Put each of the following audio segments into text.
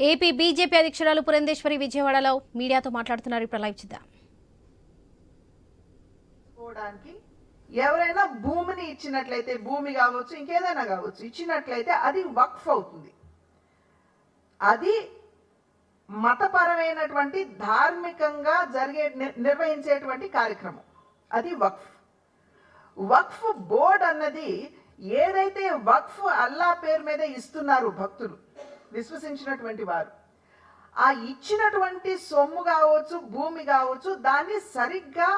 AP BJP అధ్యక్షురాలు పురంధేశ్వరి విజయవాడలో మీడియాతో మాట్లాడుతున్నారు. ఇప్పుడు లైవ్ చూద్దాం. ఎవరైనా భూమిని ఇచ్చినట్లయితే భూమి కావచ్చు ఇంకేదైనా కావచ్చు ఇచ్చినట్లయితే అది వక్ఫ్ అవుతుంది. అది మతపరమైనటువంటి ధార్మికంగా జరిగే నిర్వహించేటువంటి కార్యక్రమం. అది వక్ఫ్. వక్ఫ్ బోర్డ్ అన్నది ఏదైతే వక్ఫ్ అల్లా పేరు మీద ఇస్తున్నారు భక్తులు విశ్వసించినటువంటి వారు. ఆ ఇచ్చినటువంటి సొమ్ము కావచ్చు భూమి కావచ్చు దాన్ని సరిగ్గా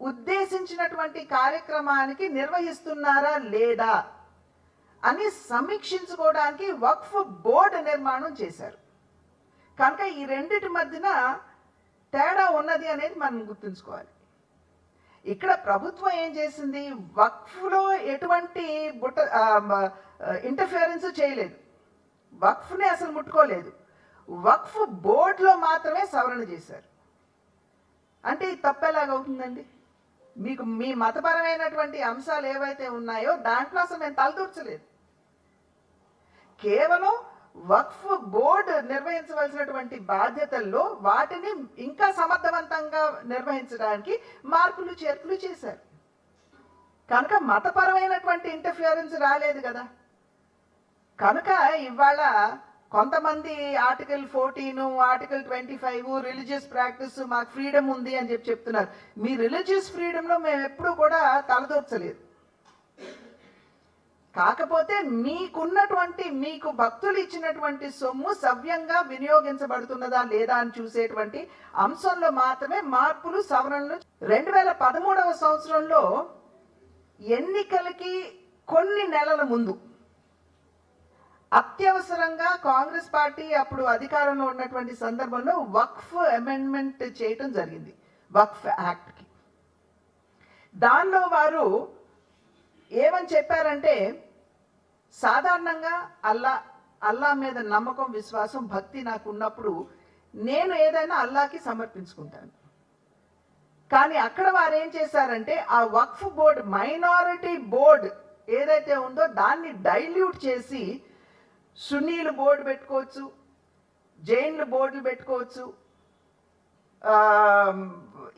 ఉద్దేశించినటువంటి కార్యక్రమానికి నిర్వహిస్తున్నారా లేదా అని సమీక్షించుకోవడానికి వక్ఫ్ బోర్డు నిర్మాణం చేశారు. కనుక ఈ రెండిటి మధ్యన తేడా ఉన్నది అనేది మనం గుర్తుంచుకోవాలి. ఇక్కడ ప్రభుత్వం ఏం చేసింది? వక్ఫ్లో ఎటువంటి బుట్ట ఇంటర్ఫియరెన్స్ చేయలేదు. వక్ఫ్ని అసలు ముట్టుకోలేదు. వక్ఫ్ బోర్డులో మాత్రమే సవరణ చేశారు. అంటే ఇది తప్పెలాగవుతుందండి మీకు మీ మతపరమైనటువంటి అంశాలు ఏవైతే ఉన్నాయో దాంట్లో అసలు నేను తలదూర్చలేదు. కేవలం వక్ఫ్ బోర్డు నిర్వహించవలసినటువంటి బాధ్యతల్లో వాటిని ఇంకా సమర్థవంతంగా నిర్వహించడానికి మార్పులు చేర్పులు చేశారు. కనుక మతపరమైనటువంటి ఇంటర్ఫియరెన్స్ రాలేదు కదా? కనుక ఇవాళ కొంతమంది article fourteen article twenty five religious practice మాకు ఫ్రీడమ్ ఉంది అని చెప్పి చెప్తున్నారు. మీ రిలీజియస్ ఫ్రీడంలో మేము ఎప్పుడూ కూడా తలదూర్చలేదు. కాకపోతే మీకున్నటువంటి మీకు భక్తులు ఇచ్చినటువంటి సొమ్ము సవ్యంగా వినియోగించబడుతున్నదా లేదా అని చూసేటువంటి అంశంలో మాత్రమే మార్పులు సవరణలు. రెండు వేల పదమూడవ సంవత్సరంలో ఎన్నికలకి కొన్ని నెలల ముందు అత్యవసరంగా కాంగ్రెస్ పార్టీ అప్పుడు అధికారంలో ఉన్నటువంటి సందర్భంలో వక్ఫ్ అమెండ్మెంట్ చేయటం జరిగింది వక్ఫ్ యాక్ట్కి దానిలో వారు ఏమని చెప్పారంటే సాధారణంగా అల్లా అల్లా మీద నమ్మకం విశ్వాసం భక్తి నాకు ఉన్నప్పుడు నేను ఏదైనా అల్లాకి సమర్పించుకుంటాను. కానీ అక్కడ వారు ఏం చేశారంటే ఆ వక్ఫ్ బోర్డ్ మైనారిటీ బోర్డ్ ఏదైతే ఉందో దాన్ని డైల్యూట్ చేసి సున్నీలు బోర్డు పెట్టుకోవచ్చు జైన్లు బోర్డులు పెట్టుకోవచ్చు.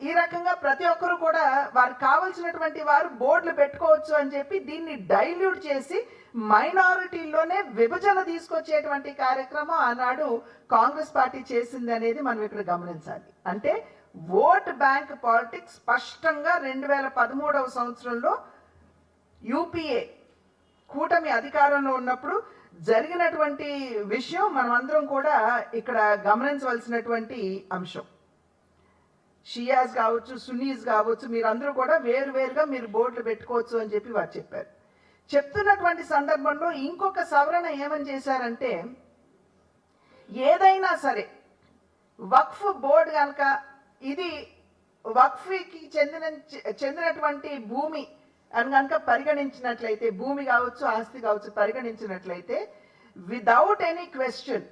ఈ రకంగా ప్రతి ఒక్కరు కూడా వారికి కావలసినటువంటి వారు బోర్డులు పెట్టుకోవచ్చు అని చెప్పి దీన్ని డైల్యూట్ చేసి మైనారిటీల్లోనే విభజన తీసుకొచ్చేటువంటి కార్యక్రమం ఆనాడు కాంగ్రెస్ పార్టీ చేసింది అనేది మనం ఇక్కడ గమనించాలి. అంటే ఓట్ బ్యాంక్ పాలిటిక్స్ స్పష్టంగా రెండు వేల పదమూడవ సంవత్సరంలో యూపీఏ కూటమి అధికారంలో ఉన్నప్పుడు జరిగినటువంటి విషయం మనమందరం కూడా ఇక్కడ గమనించవలసినటువంటి అంశం. షియాస్ కావచ్చు సునీస్ కావచ్చు మీరందరూ కూడా వేరు వేరుగా మీరు బోర్డులు పెట్టుకోవచ్చు అని చెప్పి వారు చెప్పారు. చెప్తున్నటువంటి సందర్భంలో ఇంకొక సవరణ ఏమని చేశారంటే ఏదైనా సరే వక్ఫ్ బోర్డు కనుక ఇది వక్ఫీకి చెందిన చెందినటువంటి భూమి అని కనుక పరిగణించినట్లయితే భూమి కావచ్చు ఆస్తి కావచ్చు పరిగణించినట్లయితే విదౌట్ ఎనీ క్వశ్చన్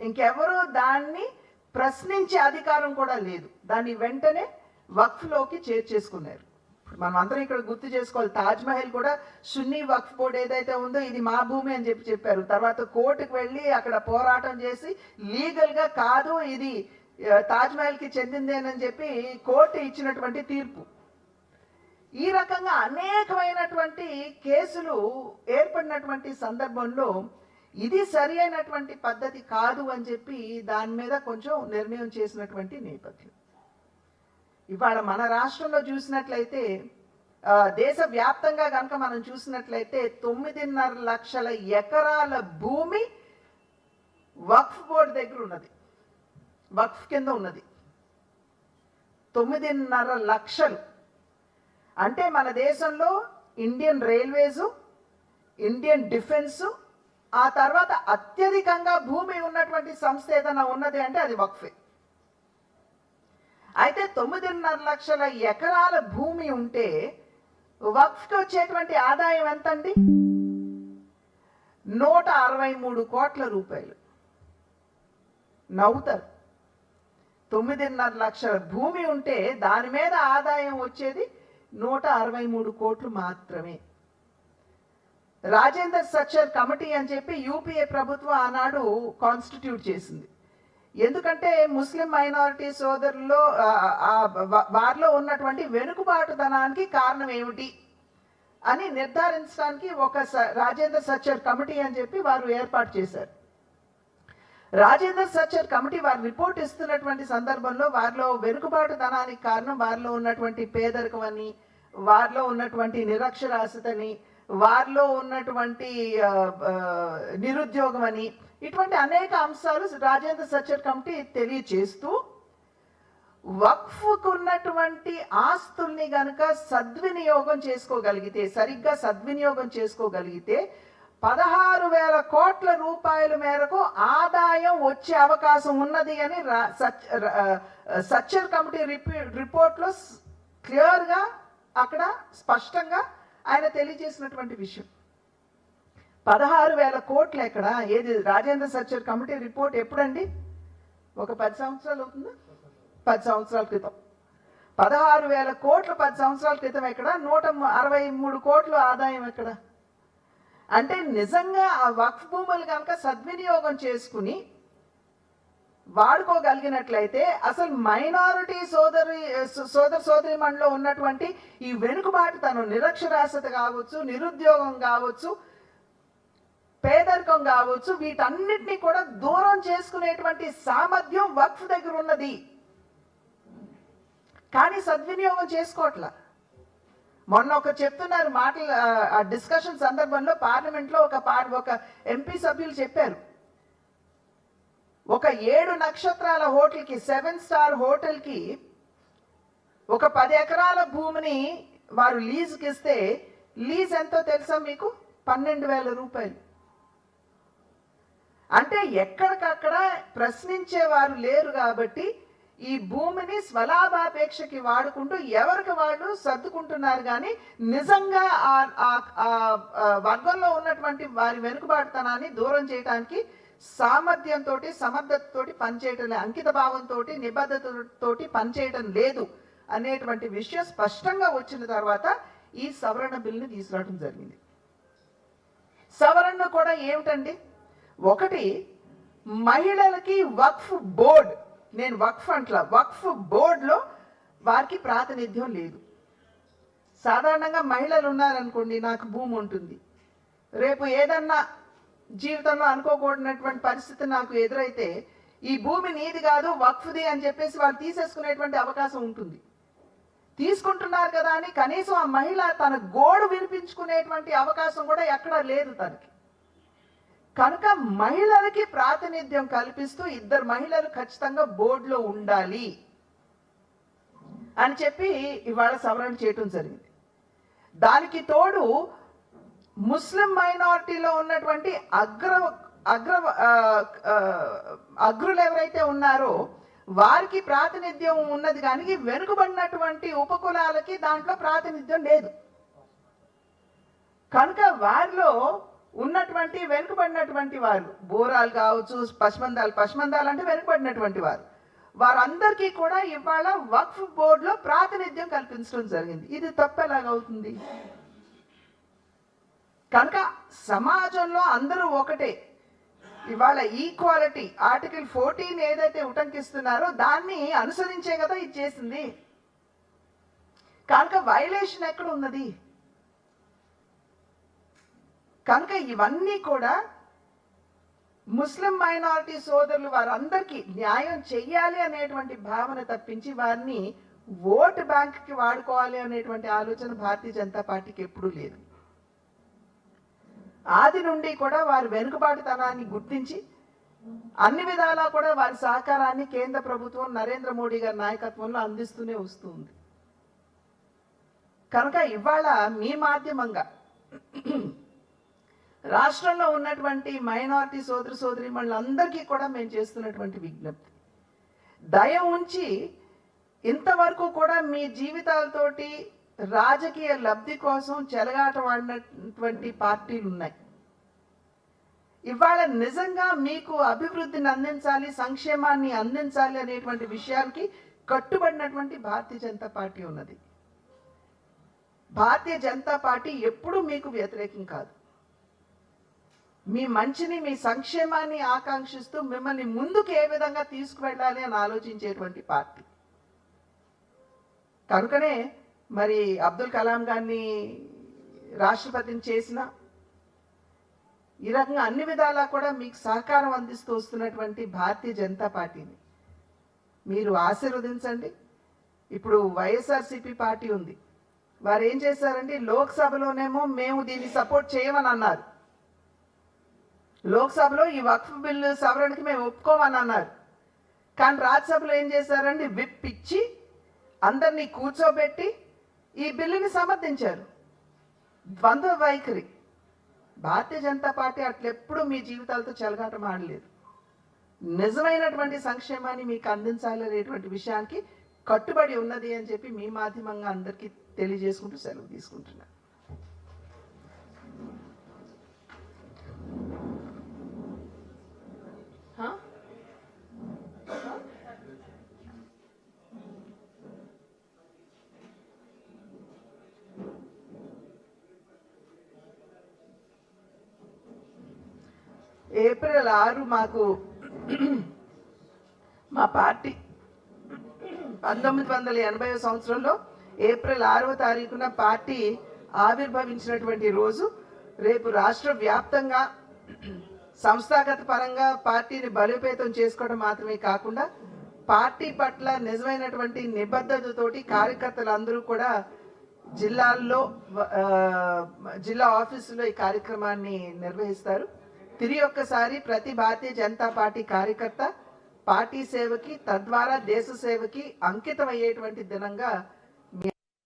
ఇంకెవరో దాన్ని ప్రశ్నించే అధికారం కూడా లేదు. దాన్ని వెంటనే వక్ఫ్లోకి చేర్చేసుకున్నారు మనం అందరం ఇక్కడ గుర్తు చేసుకోవాలి తాజ్ మహల్ కూడా సున్నీ వక్ఫ్ బోర్డ్ ఏదైతే ఉందో ఇది మా భూమి అని చెప్పి చెప్పారు. తర్వాత కోర్టుకు వెళ్ళి అక్కడ పోరాటం చేసి లీగల్గా కాదు ఇది తాజ్ మహల్కి చెందిందేనని చెప్పి కోర్టు ఇచ్చినటువంటి తీర్పు. ఈ రకంగా అనేకమైనటువంటి కేసులు ఏర్పడినటువంటి సందర్భంలో ఇది సరి అయినటువంటి పద్ధతి కాదు అని చెప్పి దాని మీద కొంచెం నిర్ణయం చేసినటువంటి నేపథ్యం. ఇవాళ మన రాష్ట్రంలో చూసినట్లయితే దేశవ్యాప్తంగా కనుక మనం చూసినట్లయితే తొమ్మిదిన్నర లక్షల ఎకరాల భూమి వక్ఫ్ బోర్డు దగ్గర ఉన్నది. వక్ఫ్ కింద ఉన్నది. తొమ్మిదిన్నర లక్షలు అంటే మన దేశంలో ఇండియన్ రైల్వేసు ఇండియన్ డిఫెన్స్ ఆ తర్వాత అత్యధికంగా భూమి ఉన్నటువంటి సంస్థ ఏదైనా ఉన్నది అంటే అది వక్ఫే. అయితే తొమ్మిదిన్నర లక్షల ఎకరాల భూమి ఉంటే వక్ఫ్కి వచ్చేటువంటి ఆదాయం ఎంత అండి నూట అరవై మూడు కోట్ల రూపాయలు. నవ్వుతారు. తొమ్మిదిన్నర లక్షల భూమి ఉంటే దాని మీద ఆదాయం వచ్చేది నూట అరవై మూడు కోట్లు మాత్రమే. రాజేందర్ సచ్చర్ కమిటీ అని చెప్పి యూపీఏ ప్రభుత్వం ఆనాడు కాన్స్టిట్యూట్ చేసింది. ఎందుకంటే ముస్లిం మైనారిటీ సోదరుల్లో వారిలో ఉన్నటువంటి వెనుకబాటుతనానికి కారణం ఏమిటి అని నిర్ధారించడానికి ఒక స- రాజేంద్ర సచ్చర్ కమిటీ అని చెప్పి వారు ఏర్పాటు చేశారు. రాజేందర్ సచ్చర్ కమిటీ వారు రిపోర్ట్ ఇస్తున్నటువంటి సందర్భంలో వారిలో వెనుకబాటుతనానికి కారణం వారిలో ఉన్నటువంటి పేదరికం అని వారిలో ఉన్నటువంటి నిరక్షరాస్యతని వారిలో ఉన్నటువంటి నిరుద్యోగం అని ఇటువంటి అనేక అంశాలు రాజేంద్ర సర్చర్ కమిటీ తెలియచేస్తూ వక్ఫ్కు ఉన్నటువంటి ఆస్తుల్ని గనక సద్వినియోగం చేసుకోగలిగితే సరిగ్గా సద్వినియోగం చేసుకోగలిగితే పదహారు వేల కోట్ల రూపాయల మేరకు ఆదాయం వచ్చే అవకాశం ఉన్నది అని సచ్చర్ కమిటీ రిపోర్ట్లో క్లియర్గా అక్కడ స్పష్టంగా ఆయన తెలియజేసినటువంటి విషయం. పదహారు వేల కోట్లు ఎక్కడ? ఏది రాజేంద్ర సచ్చర్ కమిటీ రిపోర్ట్ ఎప్పుడండి? ఒక పది సంవత్సరాలు అవుతుందా? పది సంవత్సరాల క్రితం. పదహారు వేల కోట్లు పది సంవత్సరాల క్రితం ఎక్కడ? నూట అరవై మూడు కోట్లు ఆదాయం ఎక్కడ? అంటే నిజంగా ఆ వక్ఫ్ భూములు కనుక సద్వినియోగం చేసుకుని వాడుకోగలిగినట్లయితే అసలు మైనారిటీ సోదరి సోదర సోదరి మండలో ఉన్నటువంటి ఈ వెనుకబాటుతనం నిరక్షరాస్యత కావచ్చు నిరుద్యోగం కావచ్చు పేదరికం కావచ్చు వీటన్నిటినీ కూడా దూరం చేసుకునేటువంటి సామర్థ్యం వక్ఫ్ దగ్గర ఉన్నది. కానీ సద్వినియోగం చేసుకోవట్లా. మొన్న ఒక చెప్తున్నారు మాటలు ఆ- డిస్కషన్ సందర్భంలో పార్లమెంట్లో ఒక పార్ ఒక ఎంపీ సభ్యులు చెప్పారు. ఒక ఏడు నక్షత్రాల హోటల్కి సెవెన్ స్టార్ హోటల్కి ఒక పది ఎకరాల భూమిని వారు లీజుకి ఇస్తే లీజ్ ఎంతో తెలుసా మీకు? పన్నెండు వేల రూపాయలు. అంటే ఎక్కడికక్కడ ప్రశ్నించేవారు లేరు కాబట్టి ఈ భూమిని స్వలాభాపేక్షకి వాడుకుంటూ ఎవరికి వాళ్ళు సర్దుకుంటున్నారు కానీ నిజంగా ఆ- ఆ- వర్గంలో ఉన్నటువంటి వారి వెనుకబాటుతనాన్ని దూరం చేయడానికి సామర్థ్యంతో సమర్థతతో పనిచేయటం లేదు అంకిత భావంతో నిబద్ధతతోటి పనిచేయటం లేదు అనేటువంటి విషయం స్పష్టంగా వచ్చిన తర్వాత ఈ సవరణ బిల్ని తీసుకురావడం జరిగింది. సవరణ కూడా ఏమిటండి? ఒకటి మహిళలకి వక్ఫ్ బోర్డ్ నేను వక్ఫ్ అంట్లా. వక్ఫ్ బోర్డులో వారికి ప్రాతినిధ్యం లేదు. సాధారణంగా మహిళలు ఉన్నారనుకోండి నాకు భూమి ఉంటుంది. రేపు ఏదన్నా జీవితంలో అనుకోకూడనటువంటి పరిస్థితి నాకు ఎదురైతే ఈ భూమి నీది కాదు వక్ఫ్ది అని చెప్పేసి వాళ్ళు తీసేసుకునేటువంటి అవకాశం ఉంటుంది. తీసుకుంటున్నారు కదా అని కనీసం ఆ మహిళ తన గోడు వినిపించుకునేటువంటి అవకాశం కూడా ఎక్కడా లేదు తనకి. కనుక మహిళలకి ప్రాతినిధ్యం కల్పిస్తూ ఇద్దరు మహిళలు ఖచ్చితంగా బోర్డులో ఉండాలి అని చెప్పి ఇవాళ సవరణ చేయటం జరిగింది. దానికి తోడు ముస్లిం మైనారిటీలో ఉన్నటువంటి అగ్ర అగ్ర అగ్రులు ఎవరైతే ఉన్నారో వారికి ప్రాతినిధ్యం ఉన్నది కానీ వెనుకబడినటువంటి ఉపకులాలకి దాంట్లో ప్రాతినిధ్యం లేదు. కనుక వారిలో ఉన్నటువంటి వెనుకబడినటువంటి వారు. బోరాలు కావచ్చు పశ్మందాలు పశ్మందాలు అంటే వెనుకబడినటువంటి వారు. వారందరికీ కూడా ఇవాళ వక్ఫ్ బోర్డులో ప్రాతినిధ్యం కల్పించడం జరిగింది. ఇది తప్పు ఎలాగవుతుంది కనుక సమాజంలో అందరూ ఒకటే. ఇవాళ ఈక్వాలిటీ ఆర్టికల్ ఫోర్టీన్ ఏదైతే ఉటంకిస్తున్నారో దాన్ని అనుసరించే కదా ఇది చేసింది. కనుక వైలేషన్ ఎక్కడ ఉన్నది? కనుక ఇవన్నీ కూడా ముస్లిం మైనారిటీ సోదరులు వారందరికీ న్యాయం చెయ్యాలి అనేటువంటి భావన తప్పించి వారిని ఓటు బ్యాంక్కి వాడుకోవాలి అనేటువంటి ఆలోచన భారతీయ జనతా పార్టీకి ఎప్పుడూ లేదు. ఆది నుండి కూడా వారి వెనుకబాటుతనాన్ని గుర్తించి అన్ని విధాలా కూడా వారి సహకారాన్ని కేంద్ర ప్రభుత్వం నరేంద్ర మోడీ గారి నాయకత్వంలో అందిస్తూనే వస్తుంది. కనుక ఇవాళ మీ మాధ్యమంగా రాష్ట్రంలో ఉన్నటువంటి మైనారిటీ సోదర సోదరి అందరికీ కూడా మేము చేస్తున్నటువంటి విజ్ఞప్తి. దయ ఉంచి ఇంతవరకు కూడా మీ జీవితాలతోటి రాజకీయ లబ్ధి కోసం చెలగాటమాడినటువంటి పార్టీలు ఉన్నాయి ఇవాళ నిజంగా మీకు అభివృద్ధిని అందించాలి సంక్షేమాన్ని అందించాలి అనేటువంటి విషయానికి కట్టుబడినటువంటి భారతీయ జనతా పార్టీ ఉన్నది. భారతీయ జనతా పార్టీ ఎప్పుడూ మీకు వ్యతిరేకం కాదు. మీ మంచిని మీ సంక్షేమాన్ని ఆకాంక్షిస్తూ మిమ్మల్ని ముందుకు ఏ విధంగా తీసుకువెళ్ళాలి అని ఆలోచించేటువంటి పార్టీ. కనుకనే మరి అబ్దుల్ కలాం గారిని రాష్ట్రపతిని చేసిన ఈ రకంగా అన్ని విధాలా కూడా మీకు సహకారం అందిస్తూ వస్తున్నటువంటి భారతీయ జనతా పార్టీని మీరు ఆశీర్వదించండి. ఇప్పుడు వైఎస్ఆర్సీపీ పార్టీ ఉంది. వారు ఏం చేశారండి లోక్సభలోనేమో మేము దీన్ని సపోర్ట్ చేయమని అన్నారు. లోక్సభలో ఈ వక్ఫ్ బిల్లు సవరణకి మేము ఒప్పుకోమని అన్నారు కానీ రాజ్యసభలో ఏం చేశారండి విప్ ఇచ్చి అందరినీ కూర్చోబెట్టి ఈ బిల్లుని సమర్థించారు. ద్వంద్వ వైఖరి. భారతీయ జనతా పార్టీ అట్లెప్పుడు మీ జీవితాలతో చెలగాటం ఆడలేదు. నిజమైనటువంటి సంక్షేమాన్ని మీకు అందించాలనేటువంటి విషయానికి కట్టుబడి ఉన్నది అని చెప్పి మీ మాధ్యమంగా అందరికీ తెలియజేసుకుంటూ సెలవు తీసుకుంటున్నాను. ఏప్రిల్ ఆరు మాకు మా పార్టీ పంతొమ్మిది వందల ఎనభై సంవత్సరంలో ఏప్రిల్ ఆరవ తారీఖున పార్టీ ఆవిర్భవించినటువంటి రోజు. రేపు రాష్ట్ర వ్యాప్తంగా సంస్థాగత పరంగా పార్టీని బలోపేతం చేసుకోవడం మాత్రమే కాకుండా పార్టీ పట్ల నిజమైనటువంటి నిబద్ధతతోటి కార్యకర్తలు అందరూ కూడా జిల్లాల్లో జిల్లా ఆఫీసులో ఈ కార్యక్రమాన్ని నిర్వహిస్తారు. తిరిగి ఒక్కసారి ప్రతి భారతీయ జనతా పార్టీ కార్యకర్త పార్టీ సేవకి తద్వారా దేశ సేవకి అంకితం అయ్యేటువంటి దినంగా